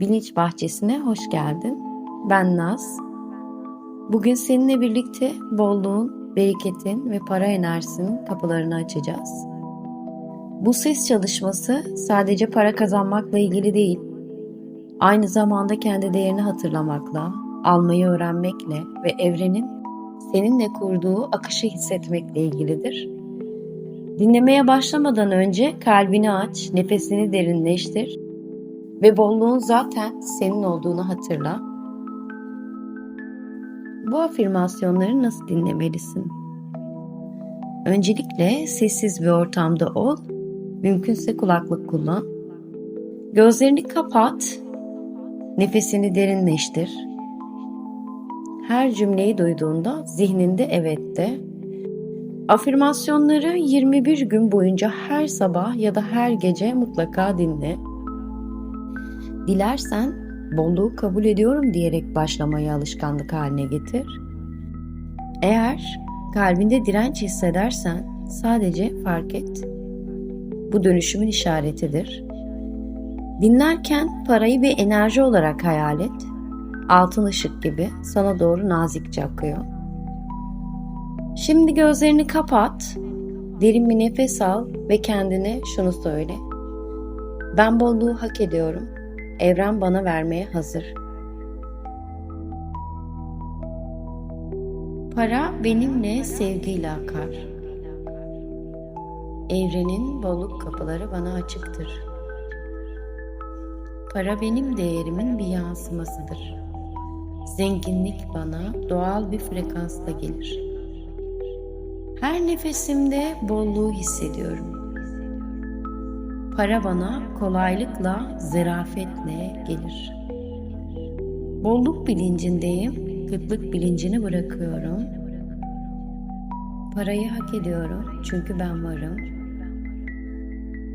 Bilinç Bahçesi'ne hoş geldin. Ben Naz. Bugün seninle birlikte bolluğun, bereketin ve para enerjisinin kapılarını açacağız. Bu ses çalışması sadece para kazanmakla ilgili değil. Aynı zamanda kendi değerini hatırlamakla, almayı öğrenmekle ve evrenin seninle kurduğu akışı hissetmekle ilgilidir. Dinlemeye başlamadan önce kalbini aç, nefesini derinleştir ve bolluğun zaten senin olduğunu hatırla. Bu afirmasyonları nasıl dinlemelisin? Öncelikle sessiz bir ortamda ol, mümkünse kulaklık kullan. Gözlerini kapat, nefesini derinleştir. Her cümleyi duyduğunda zihninde evet de. Afirmasyonları 21 gün boyunca her sabah ya da her gece mutlaka dinle. Dilersen bolluğu kabul ediyorum diyerek başlamayı alışkanlık haline getir. Eğer kalbinde direnç hissedersen sadece fark et. Bu dönüşümün işaretidir. Dinlerken parayı bir enerji olarak hayal et. Altın ışık gibi sana doğru nazikçe akıyor. Şimdi gözlerini kapat. Derin bir nefes al ve kendine şunu söyle. Ben bolluğu hak ediyorum. Evren bana vermeye hazır. Para benimle sevgiyle akar. Evrenin bolluk kapıları bana açıktır. Para benim değerimin bir yansımasıdır. Zenginlik bana doğal bir frekansta gelir. Her nefesimde bolluğu hissediyorum. Para bana kolaylıkla, zerafetle gelir. Bolluk bilincindeyim, kıtlık bilincini bırakıyorum. Parayı hak ediyorum çünkü ben varım.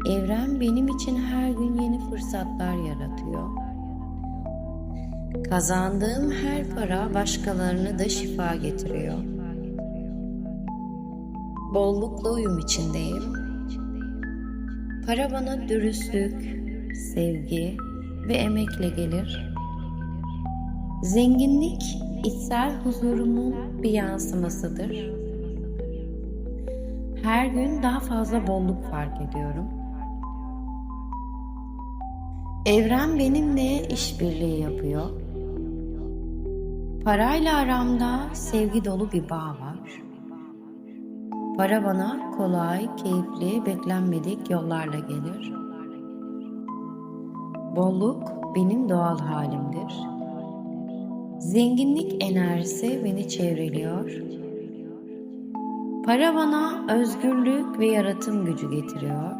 Evren benim için her gün yeni fırsatlar yaratıyor. Kazandığım her para başkalarına da şifa getiriyor. Bollukla uyum içindeyim. Para bana dürüstlük, sevgi ve emekle gelir. Zenginlik içsel huzurumun bir yansımasıdır. Her gün daha fazla bolluk fark ediyorum. Evren benimle işbirliği yapıyor. Parayla aramda sevgi dolu bir bağ var. Para bana kolay, keyifli, beklenmedik yollarla gelir. Bolluk benim doğal halimdir. Zenginlik enerjisi beni çevreliyor. Para bana özgürlük ve yaratım gücü getiriyor.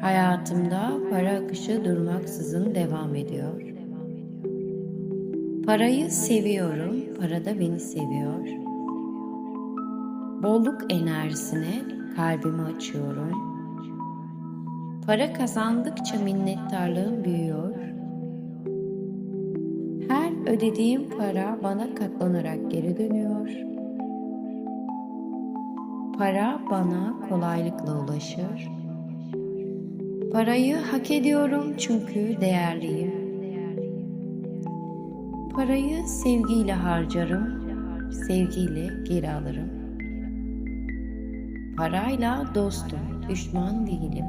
Hayatımda para akışı durmaksızın devam ediyor. Parayı seviyorum, para da beni seviyor. Bolluk enerjisine kalbimi açıyorum. Para kazandıkça minnettarlığım büyüyor. Her ödediğim para bana katlanarak geri dönüyor. Para bana kolaylıkla ulaşır. Parayı hak ediyorum çünkü değerliyim. Parayı sevgiyle harcarım, sevgiyle geri alırım. Parayla dostum, düşman değilim.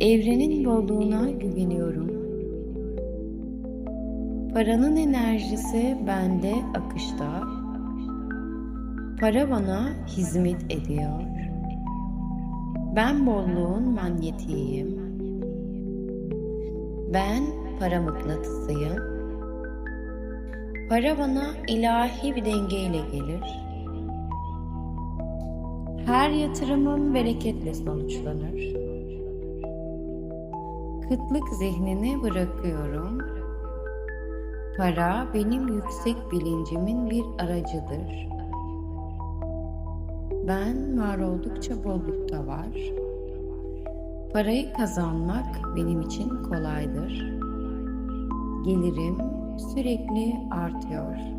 Evrenin bolluğuna güveniyorum. Paranın enerjisi bende akışta. Para bana hizmet ediyor. Ben bolluğun manyetiyim. Ben para mıknatısıyım. Para bana ilahi bir dengeyle gelir. Her yatırımım bereketle sonuçlanır. Kıtlık zihnini bırakıyorum. Para benim yüksek bilincimin bir aracıdır. Ben var oldukça bollukta var. Parayı kazanmak benim için kolaydır. Gelirim sürekli artıyor.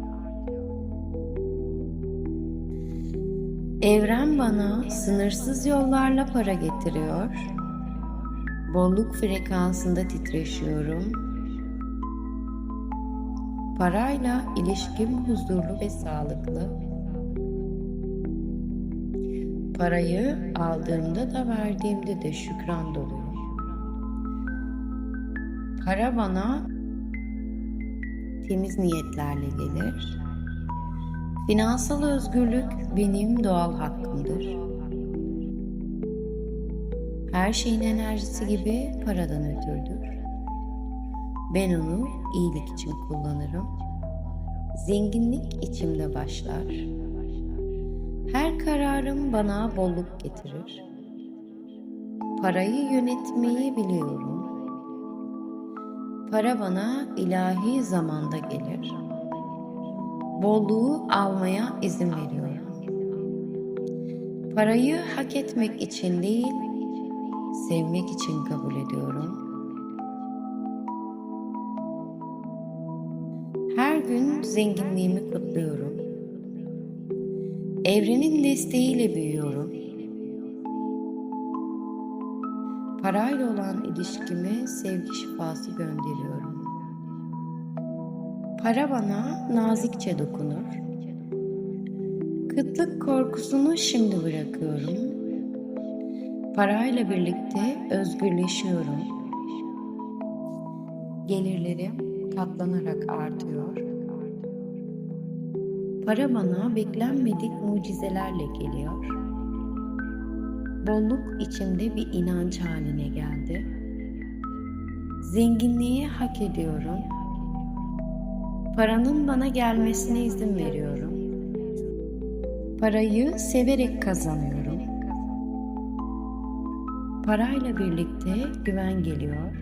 Evren bana sınırsız yollarla para getiriyor. Bolluk frekansında titreşiyorum. Parayla ilişkim huzurlu ve sağlıklı. Parayı aldığımda da verdiğimde de şükran doluyum. Para bana temiz niyetlerle gelir. Finansal özgürlük benim doğal hakkımdır. Her şeyin enerjisi gibi paradan ötürdür. Ben onu iyilik için kullanırım. Zenginlik içimde başlar. Her kararım bana bolluk getirir. Parayı yönetmeyi biliyorum. Para bana ilahi zamanda gelir. Bolluğu almaya izin veriyorum. Parayı hak etmek için değil, sevmek için kabul ediyorum. Her gün zenginliğimi kutluyorum. Evrenin desteğiyle büyüyorum. Parayla olan ilişkime sevgi şifası gönderiyorum. Para bana nazikçe dokunur. Kıtlık korkusunu şimdi bırakıyorum. Parayla birlikte özgürleşiyorum. Gelirlerim katlanarak artıyor. Para bana beklenmedik mucizelerle geliyor. Bolluk içimde bir inanç haline geldi. Zenginliği hak ediyorum. Paranın bana gelmesine izin veriyorum. Parayı severek kazanıyorum. Parayla birlikte güven geliyor.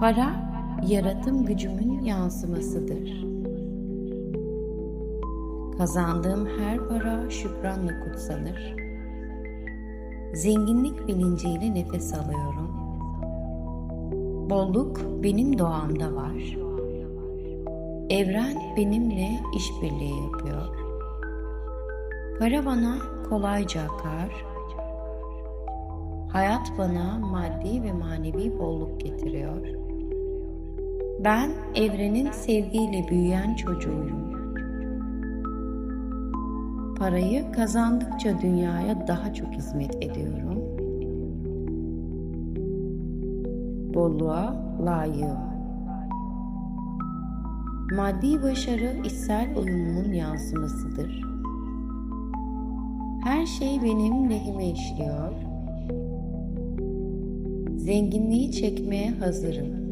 Para yaratım gücümün yansımasıdır. Kazandığım her para şükranla kutsanır. Zenginlik bilinciyle nefes alıyorum. Bolluk benim doğamda var. Evren benimle işbirliği yapıyor. Para bana kolayca akar. Hayat bana maddi ve manevi bolluk getiriyor. Ben evrenin sevgiyle büyüyen çocuğuyum. Parayı kazandıkça dünyaya daha çok hizmet ediyorum. Bolluğa layığım. Maddi başarı içsel uyumumun yansımasıdır. Her şey benim lehime işliyor. Zenginliği çekmeye hazırım.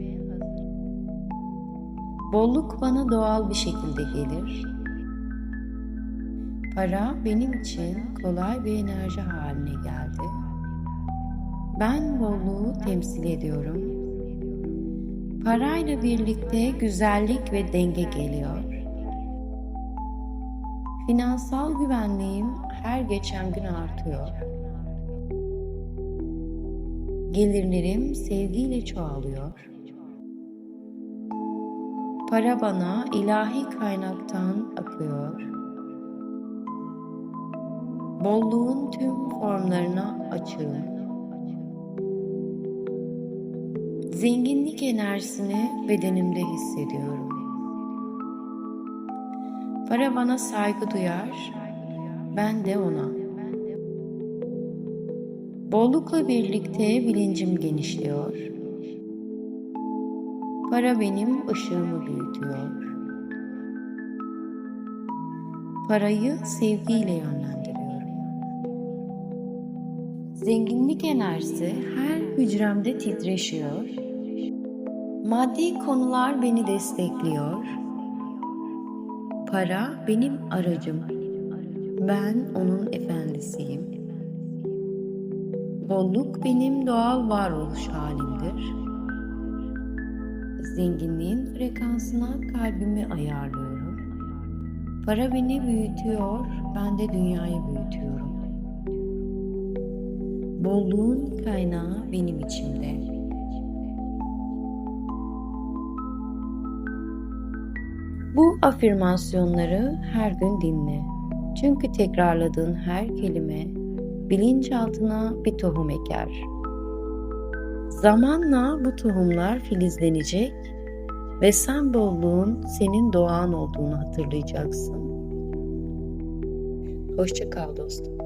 Bolluk bana doğal bir şekilde gelir. Para benim için kolay bir enerji haline geldi. Ben bolluğu temsil ediyorum. Parayla birlikte güzellik ve denge geliyor. Finansal güvenliğim her geçen gün artıyor. Gelirlerim sevgiyle çoğalıyor. Para bana ilahi kaynaktan akıyor. Bolluğun tüm formlarına açığım. Zenginlik enerjisini bedenimde hissediyorum. Para bana saygı duyar, ben de ona. Bollukla birlikte bilincim genişliyor. Para benim ışığımı büyütüyor. Parayı sevgiyle yönlendiriyorum. Zenginlik enerjisi her hücremde titreşiyor. Maddi konular beni destekliyor. Para benim aracım. Ben onun efendisiyim. Bolluk benim doğal varoluş halimdir. Zenginliğin frekansına kalbimi ayarlıyorum. Para beni büyütüyor, ben de dünyayı büyütüyorum. Bolluğun kaynağı benim içimde. Afirmasyonları her gün dinle. Çünkü tekrarladığın her kelime bilinçaltına bir tohum eker. Zamanla bu tohumlar filizlenecek ve sen bolluğun senin doğan olduğunu hatırlayacaksın. Hoşça kal dostum.